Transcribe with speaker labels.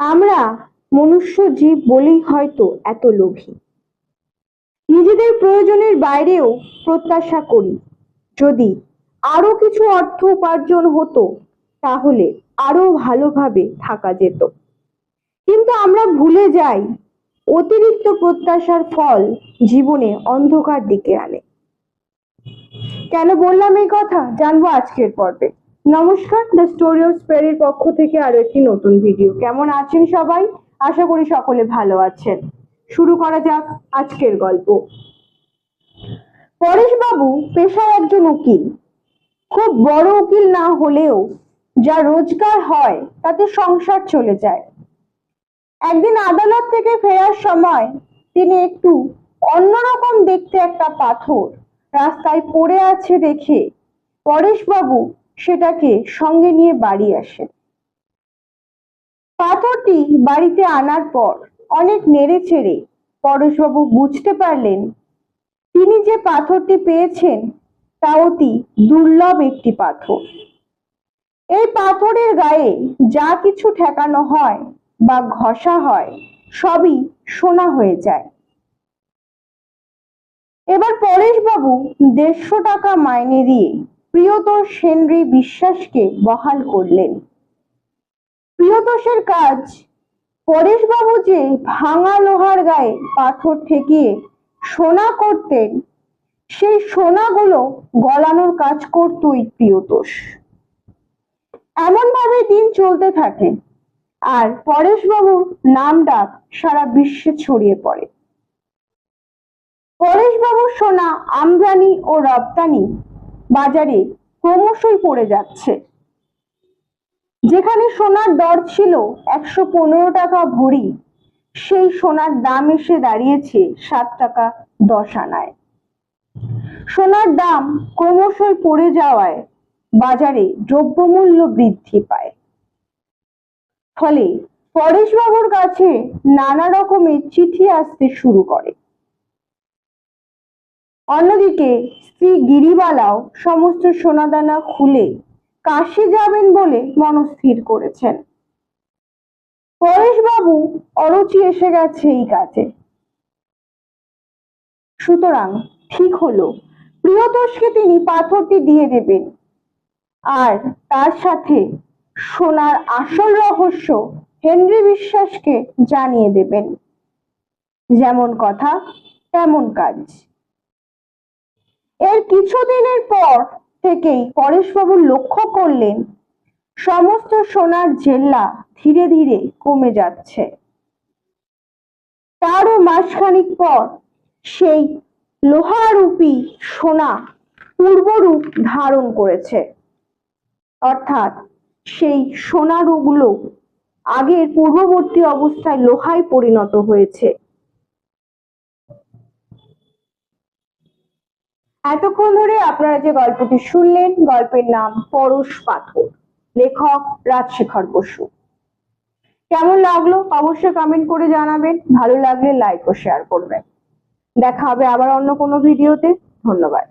Speaker 1: আমরা মনুষ্য জীব বলেই হয়তো এত লোভী। নিজেদের প্রয়োজনের বাইরেও প্রত্যাশা করি, যদি আরও কিছু অর্থ উপার্জন হতো, তাহলে আরও ভালোভাবে থাকা যেত। কিন্তু আমরা ভুলে যাই, অতিরিক্ত প্রত্যাশার ফল জীবনে অন্ধকার দিকে আনে। কেন বললাম এই কথা? জানব আজকের পর্বে। নমস্কার দ্য স্টোরি অফ স্পেরির পক্ষ থেকে আরও একটি নতুন ভিডিও কেমন আছেন সবাই? আশা করি সকলে ভালো আছেন। শুরু করা যাক আজকের গল্প। পরেশবাবু পেশায় একজন উকিল। খুব বড় উকিল না হলেও যা রোজগার হয়, তাতে সংসার চলে যায়। একদিন আদালত থেকে ফেরার সময় তিনি একটু অন্যরকম দেখতে একটা পাথর রাস্তায় পড়ে আছে দেখে পরেশবাবু সেটাকে সঙ্গে নিয়ে বাড়ি আসেন পাথরটি বাড়িতে আনার পর অনেক নেড়ে চেড়ে পরেশবাবু বুঝতে পারলেন, তিনি যে পাথরটি পেয়েছেন তা অতি দুর্লভ একটি পাথর। এই পাথরের গায়ে যা কিছু ঠেকানো হয় বা ঘষা হয়, সবই সোনা হয়ে যায়। এবার পরেশবাবু দেড়শো টাকা মাইনে দিয়ে প্রিয়তোষ হেনরি বিশ্বাসকে বহাল করলেন। প্রিয়তোষের কাজ, পরেশবাবু যে ভাঙা লোহার গায়ে পাথর ঠেকিয়ে সোনা করতেন, সেই সোনাগুলো গলানোর কাজ করতই প্রিয়তোষ। এমন ভাবে দিন চলতে থাকে আর পরেশবাবুর নাম ডাক সারা বিশ্বে ছড়িয়ে পড়ে। পরেশবাবুর সোনা আমদানি ও রপ্তানি বাজারে ক্রমশই পড়ে যাচ্ছে। যেখানে সোনার দর ছিল একশো পনেরো টাকা ভরি, সেই সোনার দাম এসে দাঁড়িয়েছে সাত টাকা দশ আনায়। সোনার দাম ক্রমশই পড়ে যাওয়ায় বাজারে দ্রব্যমূল্য বৃদ্ধি পায়। ফলে পরেশবাবুর কাছে নানা রকমের চিঠি আসতে শুরু করে। অন্যদিকে, স্ত্রী গিরিবালাও সমস্ত সোনাদানা খুলে কাশি যাবেন বলে মনস্থির করেছেন। পরেশবাবু অরুচি এসে গেছে এই কাজে। সুতরাং ঠিক হলো, প্রিয়তোষকে তিনি পাথরটি দিয়ে দেবেন। আর তার সাথে সোনার আসল রহস্য হেনরি বিশ্বাসকে জানিয়ে দেবেন। যেমন কথা, তেমন কাজ। এর কিছুদিনের পর থেকেই পরেশবাবু লক্ষ্য করলেন, সমস্ত সোনার জেল্লা ধীরে ধীরে কমে যাচ্ছে। তারও মাসখানিক পর সেই লোহারূপী সোনা পূর্বরূপ ধারণ করেছে। অর্থাৎ সেই সোনারূপগুলো আগের পূর্ববর্তী অবস্থায় লোহায় পরিণত হয়েছে। এতক্ষণ ধরে আপনারা যে গল্পটি শুনলেন, গল্পের নাম পরশ পাথর। লেখক রাজশেখর বসু। কেমন লাগল? অবশ্যই কমেন্ট করে জানাবেন। ভালো লাগলে লাইক ও শেয়ার করবেন। দেখা হবে আবার অন্য কোনো ভিডিওতে ধন্যবাদ।